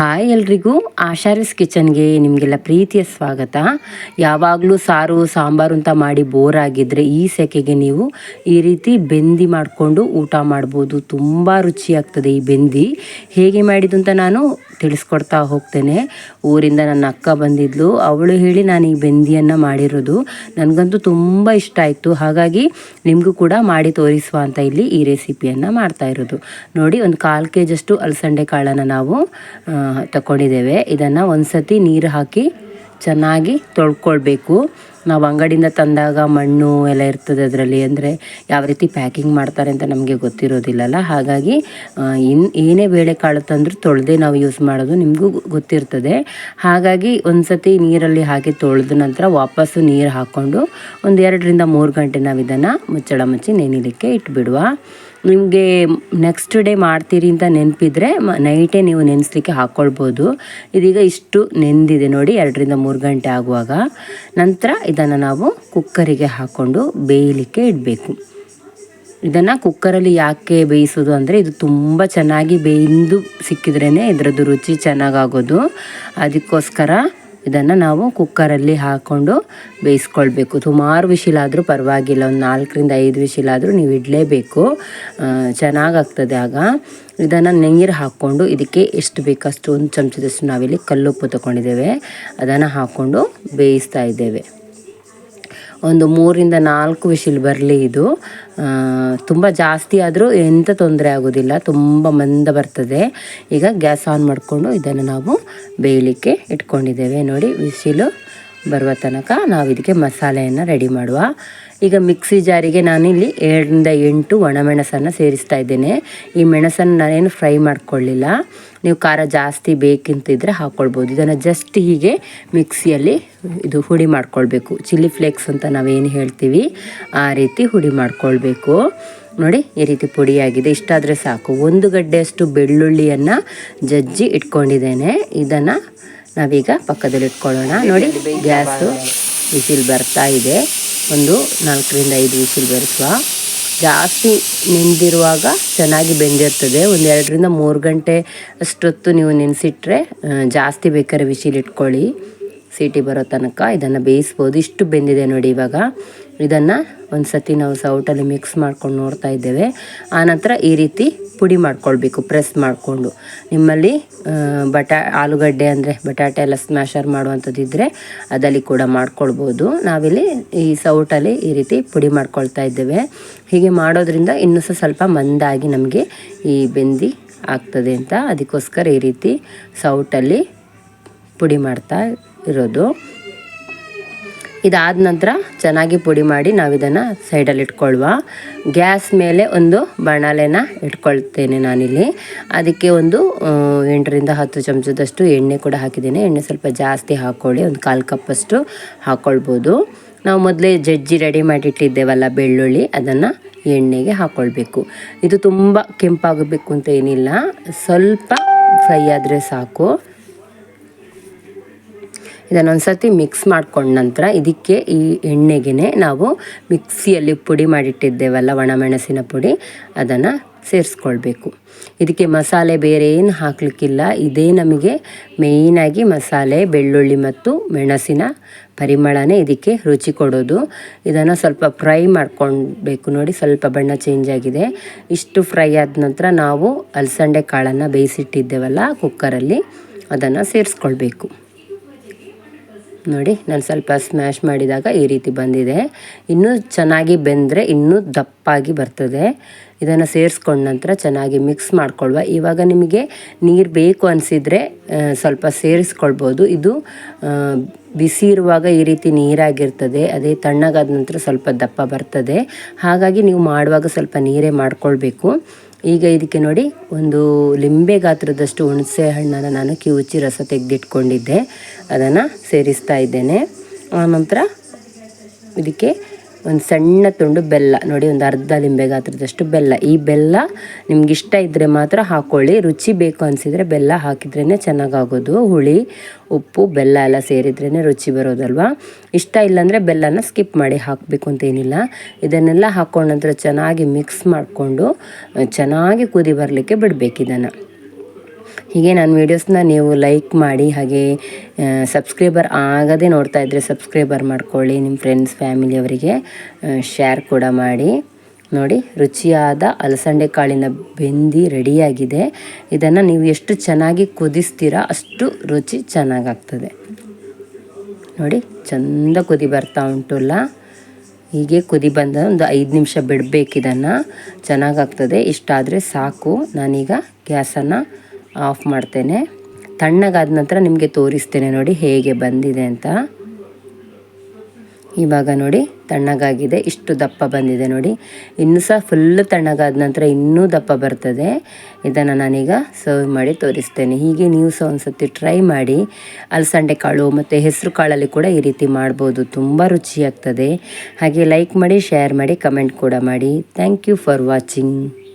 Hi ಎಲ್ರಿಗೂ. ಆಶಾರಿಸ್ ಕಿಚನ್ಗೆ ನಿಮಗೆಲ್ಲ ಪ್ರೀತಿಯ ಸ್ವಾಗತ. ಯಾವಾಗಲೂ ಸಾರು, ಸಾಂಬಾರು ಅಂತ ಮಾಡಿ ಬೋರ್ ಆಗಿದ್ದರೆ ಈ ಸೆಕೆಗೆ ನೀವು ಈ ರೀತಿ ಬೆಂದಿ ಮಾಡಿಕೊಂಡು ಊಟ ಮಾಡ್ಬೋದು. ತುಂಬ ರುಚಿಯಾಗ್ತದೆ ಈ ಬೆಂದಿ. ಹೇಗೆ ಮಾಡಿದ್ದು ಅಂತ ನಾನು ತಿಳಿಸ್ಕೊಡ್ತಾ ಹೋಗ್ತೇನೆ. ಊರಿಂದ ನನ್ನ ಅಕ್ಕ ಬಂದಿದ್ಲು. ಅವಳು ಹೇಳಿ ನಾನು ಈ ಬೆಂದಿಯನ್ನು ಮಾಡಿರೋದು. ನನಗಂತೂ ತುಂಬ ಇಷ್ಟ ಆಯಿತು. ಹಾಗಾಗಿ ನಿಮಗೂ ಕೂಡ ಮಾಡಿ ತೋರಿಸುವ ಅಂತ ಇಲ್ಲಿ ಈ ರೆಸಿಪಿಯನ್ನು ಮಾಡ್ತಾ ಇರೋದು. ನೋಡಿ, ಒಂದು ಕಾಲು ಕೆ ಜಿಯಷ್ಟು ಅಲಸಂಡೆ ಕಾಳನ್ನು ನಾವು ತಗೊಂಡಿದ್ದೇವೆ ಇದನ್ನು ಒಂದು ಸತಿ ನೀರು ಹಾಕಿ ಚೆನ್ನಾಗಿ ತೊಳ್ಕೊಳ್ಬೇಕು. ನಾವು ಅಂಗಡಿಯಿಂದ ತಂದಾಗ ಮಣ್ಣು ಎಲ್ಲ ಇರ್ತದೆ ಅದರಲ್ಲಿ ಅಂದರೆ ಯಾವ ರೀತಿ ಪ್ಯಾಕಿಂಗ್ ಮಾಡ್ತಾರೆ ಅಂತ ನಮಗೆ ಗೊತ್ತಿರೋದಿಲ್ಲಲ್ಲ. ಹಾಗಾಗಿ ಇನ್, ಏನೇ ಬೇಳೆಕಾಳು ತಂದರೂ ತೊಳೆದೇ ನಾವು ಯೂಸ್ ಮಾಡೋದು ನಿಮಗೂ ಗೊತ್ತಿರ್ತದೆ. ಹಾಗಾಗಿ ಒಂದು ಸತಿ ನೀರಲ್ಲಿ ಹಾಕಿ ತೊಳೆದ ನಂತರ ವಾಪಸ್ಸು ನೀರು ಹಾಕ್ಕೊಂಡು ಒಂದು ಎರಡರಿಂದ ಮೂರು ಗಂಟೆ ನಾವು ಇದನ್ನು ಮುಚ್ಚಳ ಮುಚ್ಚಿ ನೆನಿಲಿಕ್ಕೆ ಇಟ್ಬಿಡುವ. ನಿಮಗೆ ನೆಕ್ಸ್ಟ್ ಡೇ ಮಾಡ್ತೀರಿ ಅಂತ ನೆನಪಿದ್ರೆ ನೈಟೇ ನೀವು ನೆನೆಸ್ಲಿಕ್ಕೆ ಹಾಕ್ಕೊಳ್ಬೋದು ಇದೀಗ ಇಷ್ಟು ನೆಂದಿದೆ ನೋಡಿ, ಎರಡರಿಂದ ಮೂರು ಗಂಟೆ ಆಗುವಾಗ. ನಂತರ ಇದನ್ನು ನಾವು ಕುಕ್ಕರಿಗೆ ಹಾಕ್ಕೊಂಡು ಬೇಯಲಿಕ್ಕೆ ಇಡಬೇಕು. ಇದನ್ನು ಕುಕ್ಕರಲ್ಲಿ ಯಾಕೆ ಬೇಯಿಸೋದು ಅಂದರೆ, ಇದು ತುಂಬ ಚೆನ್ನಾಗಿ ಬೇಯ್ದು ಸಿಕ್ಕಿದ್ರೇ ಇದರದ್ದು ರುಚಿ ಚೆನ್ನಾಗಾಗೋದು. ಅದಕ್ಕೋಸ್ಕರ ಇದನ್ನು ನಾವು ಕುಕ್ಕರಲ್ಲಿ ಹಾಕ್ಕೊಂಡು ಬೇಯಿಸ್ಕೊಳ್ಬೇಕು. ಸುಮಾರು ವಿಶಿಲಾದರೂ ಪರವಾಗಿಲ್ಲ, ಒಂದು ನಾಲ್ಕರಿಂದ ಐದು ವಿಶಿಲಾದರೂ ನೀವು ಇಡಲೇಬೇಕು. ಚೆನ್ನಾಗಾಗ್ತದೆ ಆಗ. ಇದನ್ನು ನೀರು ಹಾಕ್ಕೊಂಡು ಇದಕ್ಕೆ ಎಷ್ಟು ಬೇಕಷ್ಟು ಒಂದು ಚಮಚದಷ್ಟು ನಾವಿಲ್ಲಿ ಕಲ್ಲುಪ್ಪು ತಗೊಂಡಿದ್ದೇವೆ. ಅದನ್ನು ಹಾಕ್ಕೊಂಡು ಬೇಯಿಸ್ತಾ ಇದ್ದೇವೆ. ಒಂದು ಮೂರಿಂದ ನಾಲ್ಕು ವಿಶಿಲ್ ಬರಲಿ ಇದು. ತುಂಬ ಜಾಸ್ತಿ ಆದರೂ ಎಂಥ ತೊಂದರೆ ಆಗೋದಿಲ್ಲ, ತುಂಬ ಮಂದ ಬರ್ತದೆ. ಈಗ ಗ್ಯಾಸ್ ಆನ್ ಮಾಡಿಕೊಂಡು ಇದನ್ನು ನಾವು ಬೇಯಲಿಕ್ಕೆ ಇಟ್ಕೊಂಡಿದ್ದೇವೆ. ನೋಡಿ ವಿಶಿಲು ಬರುವ ತನಕ ನಾವು ಇದಕ್ಕೆ ಮಸಾಲೆಯನ್ನು ರೆಡಿ ಮಾಡುವ. ಈಗ ಮಿಕ್ಸಿ ಜಾರಿಗೆ ನಾನಿಲ್ಲಿ ಏಳರಿಂದ ಎಂಟು ಒಣಮೆಣಸನ್ನು ಸೇರಿಸ್ತಾ ಇದ್ದೇನೆ. ಈ ಮೆಣಸನ್ನು ನಾನೇನು ಫ್ರೈ ಮಾಡ್ಕೊಳ್ಳಿಲ್ಲ. ನೀವು ಖಾರ ಜಾಸ್ತಿ ಬೇಕಂತಿದ್ರೆ ಹಾಕ್ಕೊಳ್ಬೋದು ಇದನ್ನು ಜಸ್ಟ್ ಹೀಗೆ ಮಿಕ್ಸಿಯಲ್ಲಿ ಇದು ಹುಡಿ ಮಾಡ್ಕೊಳ್ಬೇಕು. ಚಿಲ್ಲಿ ಫ್ಲೇಕ್ಸ್ ಅಂತ ನಾವೇನು ಹೇಳ್ತೀವಿ, ಆ ರೀತಿ ಹುಡಿ ಮಾಡ್ಕೊಳ್ಬೇಕು. ನೋಡಿ, ಈ ರೀತಿ ಪುಡಿಯಾಗಿದೆ. ಇಷ್ಟಾದರೆ ಸಾಕು. ಒಂದು ಗಡ್ಡೆಯಷ್ಟು ಬೆಳ್ಳುಳ್ಳಿಯನ್ನು ಜಜ್ಜಿ ಇಟ್ಕೊಂಡಿದ್ದೇನೆ. ಇದನ್ನು ನಾವೀಗ ಪಕ್ಕದಲ್ಲಿ ಇಟ್ಕೊಳ್ಳೋಣ. ನೋಡಿ, ಗ್ಯಾಸು ಬಿಸಿಲು ಬರ್ತಾ ಇದೆ. ಒಂದು ನಾಲ್ಕರಿಂದ ಐದು ವಿಸಿಲ್ ಬರೆಸುವ ಜಾಸ್ತಿ ನೆಂದಿರುವಾಗ ಚೆನ್ನಾಗಿ ಬೆಂದಿರ್ತದೆ. ಒಂದು ಎರಡರಿಂದ ಮೂರು ಗಂಟೆ ಅಷ್ಟೊತ್ತು ನೀವು ನೆನೆಸಿಟ್ರೆ ಜಾಸ್ತಿ ಬೇಕಾದ್ರೆ ವಿಸಿಲಿಟ್ಕೊಳ್ಳಿ ಸೀಟಿ ಬರೋ ತನಕ ಇದನ್ನು ಬೇಯಿಸ್ಬೋದು. ಇಷ್ಟು ಬೆಂದಿದೆ ನೋಡಿ ಇವಾಗ. ಇದನ್ನು ಒಂದು ಸತಿ ನಾವು ಸೌಟಲ್ಲಿ ಮಿಕ್ಸ್ ಮಾಡ್ಕೊಂಡು ನೋಡ್ತಾ ಇದ್ದೇವೆ. ಆನಂತರ ಈ ರೀತಿ ಪುಡಿ ಮಾಡ್ಕೊಳ್ಬೇಕು, ಪ್ರೆಸ್ ಮಾಡಿಕೊಂಡು. ನಿಮ್ಮಲ್ಲಿ ಬಟಾ, ಆಲೂಗಡ್ಡೆ ಅಂದರೆ ಬಟಾಟೆ ಎಲ್ಲ ಸ್ಮ್ಯಾಶರ್ ಮಾಡುವಂಥದ್ದಿದ್ದರೆ ಅದರಲ್ಲಿ ಕೂಡ ಮಾಡ್ಕೊಳ್ಬೋದು. ನಾವಿಲ್ಲಿ ಈ ಸೌಟಲ್ಲಿ ಈ ರೀತಿ ಪುಡಿ ಮಾಡ್ಕೊಳ್ತಾ ಇದ್ದೇವೆ. ಹೀಗೆ ಮಾಡೋದ್ರಿಂದ ಇನ್ನೂ ಸಹ ಸ್ವಲ್ಪ ಮಂದಾಗಿ ನಮಗೆ ಈ ಬೆಂದಿ ಆಗ್ತದೆ ಅಂತ ಅದಕ್ಕೋಸ್ಕರ ಈ ರೀತಿ ಸೌಟಲ್ಲಿ ಪುಡಿ ಮಾಡ್ತಾ ಇರೋದು. ಇದಾದ ನಂತರ ಚೆನ್ನಾಗಿ ಪುಡಿ ಮಾಡಿ ನಾವು ಇದನ್ನು ಸೈಡಲ್ಲಿ ಇಟ್ಕೊಳ್ಳುವ ಗ್ಯಾಸ್ ಮೇಲೆ ಒಂದು ಬಾಣಲೆನ ಇಟ್ಕೊಳ್ತೇನೆ ನಾನಿಲ್ಲಿ. ಅದಕ್ಕೆ ಒಂದು ಎಂಟರಿಂದ ಹತ್ತು ಚಮಚದಷ್ಟು ಎಣ್ಣೆ ಕೂಡ ಹಾಕಿದ್ದೇನೆ. ಎಣ್ಣೆ ಸ್ವಲ್ಪ ಜಾಸ್ತಿ ಹಾಕ್ಕೊಳ್ಳಿ ಒಂದು ಕಾಲು ಕಪ್ಪಷ್ಟು ಹಾಕ್ಕೊಳ್ಬೋದು ನಾವು ಮೊದಲೇ ಜಜ್ಜಿ ರೆಡಿ ಮಾಡಿಟ್ಟಿದ್ದೇವಲ್ಲ ಬೆಳ್ಳುಳ್ಳಿ, ಅದನ್ನು ಎಣ್ಣೆಗೆ ಹಾಕ್ಕೊಳ್ಬೇಕು ಇದು ತುಂಬ ಕೆಂಪಾಗಬೇಕು ಅಂತ ಏನಿಲ್ಲ. ಸ್ವಲ್ಪ ಫ್ರೈ ಆದರೆ ಸಾಕು. ಇದನ್ನೊಂದು ಸರ್ತಿ ಮಿಕ್ಸ್ ಮಾಡ್ಕೊಂಡ ನಂತರ ಇದಕ್ಕೆ ಈ ಎಣ್ಣೆಗೆ ನಾವು ಮಿಕ್ಸಿಯಲ್ಲಿ ಪುಡಿ ಮಾಡಿಟ್ಟಿದ್ದೇವಲ್ಲ ಒಣಮೆಣಸಿನ ಪುಡಿ. ಅದನ್ನು ಸೇರಿಸ್ಕೊಳ್ಬೇಕು. ಇದಕ್ಕೆ ಮಸಾಲೆ ಬೇರೆ ಏನು ಹಾಕಲಿಕ್ಕಿಲ್ಲ. ಇದೇ ನಮಗೆ ಮೇಯ್ನಾಗಿ ಮಸಾಲೆ, ಬೆಳ್ಳುಳ್ಳಿ ಮತ್ತು ಮೆಣಸಿನ ಪರಿಮಳನೇ ಇದಕ್ಕೆ ರುಚಿ ಕೊಡೋದು. ಇದನ್ನು ಸ್ವಲ್ಪ ಫ್ರೈ ಮಾಡ್ಕೊಳ್ಬೇಕು. ನೋಡಿ, ಸ್ವಲ್ಪ ಬಣ್ಣ ಚೇಂಜ್ ಆಗಿದೆ. ಇಷ್ಟು ಫ್ರೈ ಆದ ನಂತರ ನಾವು ಅಲಸಂಡೆ ಕಾಳನ್ನು ಬೇಯಿಸಿಟ್ಟಿದ್ದೇವಲ್ಲ ಕುಕ್ಕರಲ್ಲಿ ಅದನ್ನು ಸೇರಿಸ್ಕೊಳ್ಬೇಕು. ನೋಡಿ, ನಾನು ಸ್ವಲ್ಪ ಸ್ಮ್ಯಾಶ್ ಮಾಡಿದಾಗ ಈ ರೀತಿ ಬಂದಿದೆ. ಇನ್ನೂ ಚೆನ್ನಾಗಿ ಬೆಂದರೆ ಇನ್ನೂ ದಪ್ಪಾಗಿ ಬರ್ತದೆ. ಇದನ್ನು ಸೇರಿಸ್ಕೊಂಡ ನಂತರ ಚೆನ್ನಾಗಿ ಮಿಕ್ಸ್ ಮಾಡ್ಕೊಳ್ವ. ಇವಾಗ ನಿಮಗೆ ನೀರು ಬೇಕು ಅನಿಸಿದರೆ ಸ್ವಲ್ಪ ಸೇರಿಸ್ಕೊಳ್ಬೋದು. ಇದು ಬಿಸಿ ಇರುವಾಗ ಈ ರೀತಿ ನೀರಾಗಿರ್ತದೆ. ಅದೇ ತಣ್ಣಗಾದ ನಂತರ ಸ್ವಲ್ಪ ದಪ್ಪ ಬರ್ತದೆ. ಹಾಗಾಗಿ ನೀವು ಮಾಡುವಾಗ ಸ್ವಲ್ಪ ನೀರೇ ಮಾಡ್ಕೊಳ್ಬೇಕು. ಈಗ ಇದಕ್ಕೆ ನೋಡಿ ಒಂದು ಲಿಂಬೆ ಗಾತ್ರದಷ್ಟು ಹುಣಸೆ ಹಣ್ಣನ್ನು ನಾನು ಕಿವುಚಿ ರಸ ತೆಗೆದಿಟ್ಕೊಂಡಿದ್ದೆ. ಅದನ್ನು ಸೇರಿಸ್ತಾ ಇದ್ದೇನೆ. ಆನಂತರ ಇದಕ್ಕೆ ಒಂದು ಸಣ್ಣ ತುಂಡು ಬೆಲ್ಲ. ನೋಡಿ, ಒಂದು ಅರ್ಧ ಲಿಂಬೆ ಗಾತ್ರದಷ್ಟು ಬೆಲ್ಲ. ಈ ಬೆಲ್ಲ ನಿಮ್ಗೆ ಇಷ್ಟ ಇದ್ದರೆ ಮಾತ್ರ ಹಾಕ್ಕೊಳ್ಳಿ ರುಚಿ ಬೇಕು ಅನಿಸಿದರೆ ಬೆಲ್ಲ ಹಾಕಿದ್ರೇ ಚೆನ್ನಾಗಾಗೋದು. ಹುಳಿ, ಉಪ್ಪು, ಬೆಲ್ಲ ಎಲ್ಲ ಸೇರಿದ್ರೇ ರುಚಿ ಬರೋದಲ್ವಾ? ಇಷ್ಟ ಇಲ್ಲಾಂದರೆ ಬೆಲ್ಲನ ಸ್ಕಿಪ್ ಮಾಡಿ ಹಾಕಬೇಕು ಅಂತೇನಿಲ್ಲ ಇದನ್ನೆಲ್ಲ ಹಾಕ್ಕೊಂಡ ನಂತರ ಚೆನ್ನಾಗಿ ಮಿಕ್ಸ್ ಮಾಡಿಕೊಂಡು, ಚೆನ್ನಾಗಿ ಕುದಿ ಬರಲಿಕ್ಕೆ ಬಿಡಬೇಕು ಇದನ್ನು. ಹೀಗೆ ನನ್ನ ವೀಡಿಯೋಸ್ನ ನೀವು ಲೈಕ್ ಮಾಡಿ, ಹಾಗೆ ಸಬ್ಸ್ಕ್ರೈಬರ್ ಆಗದೆ ನೋಡ್ತಾ ಇದ್ದರೆ ಸಬ್ಸ್ಕ್ರೈಬರ್ ಮಾಡ್ಕೊಳ್ಳಿ ನಿಮ್ಮ ಫ್ರೆಂಡ್ಸ್ ಫ್ಯಾಮಿಲಿಯವರಿಗೆ ಶೇರ್ ಕೂಡ ಮಾಡಿ. ನೋಡಿ, ರುಚಿಯಾದ ಅಲಸಂಡೆ ಕಾಳಿನ ಬೆಂದಿ ರೆಡಿಯಾಗಿದೆ. ಇದನ್ನು ನೀವು ಎಷ್ಟು ಚೆನ್ನಾಗಿ ಕುದಿಸ್ತೀರಾ ಅಷ್ಟು ರುಚಿ ಚೆನ್ನಾಗಾಗ್ತದೆ. ನೋಡಿ, ಚಂದ ಕುದಿ ಬರ್ತಾ ಉಂಟಲ್ಲ ಹೀಗೆ ಕುದಿ ಬಂದ ಒಂದು ಐದು ನಿಮಿಷ ಬಿಡಬೇಕು ಇದನ್ನು. ಚೆನ್ನಾಗಾಗ್ತದೆ. ಇಷ್ಟಾದರೆ ಸಾಕು. ನಾನೀಗ ಗ್ಯಾಸನ್ನು ಆಫ್ ಮಾಡ್ತೇನೆ. ತಣ್ಣಗಾದ ನಂತರ ನಿಮಗೆ ತೋರಿಸ್ತೇನೆ ನೋಡಿ ಹೇಗೆ ಬಂದಿದೆ ಅಂತ. ಇವಾಗ ನೋಡಿ ತಣ್ಣಗಾಗಿದೆ, ಇಷ್ಟು ದಪ್ಪ ಬಂದಿದೆ ನೋಡಿ. ಇನ್ನೂ ಸಹ ಫುಲ್ ತಣ್ಣಗಾದ ನಂತರ ಇನ್ನೂ ದಪ್ಪ ಬರ್ತದೆ. ಇದನ್ನು ನಾನೀಗ ಸರ್ವ್ ಮಾಡಿ ತೋರಿಸ್ತೇನೆ. ಹೀಗೆ ನೀವು ಸಹ ಒಂದು ಸತಿ ಟ್ರೈ ಮಾಡಿ. ಅಲಸಂಡೆ ಕಾಳು ಮತ್ತು ಹೆಸರು ಕಾಳಲ್ಲಿ ಕೂಡ ಈ ರೀತಿ ಮಾಡ್ಬೋದು. ತುಂಬ ರುಚಿಯಾಗ್ತದೆ. ಹಾಗೆ ಲೈಕ್ ಮಾಡಿ ಶೇರ್ ಮಾಡಿ ಕಮೆಂಟ್ ಕೂಡ ಮಾಡಿ. Thank you for watching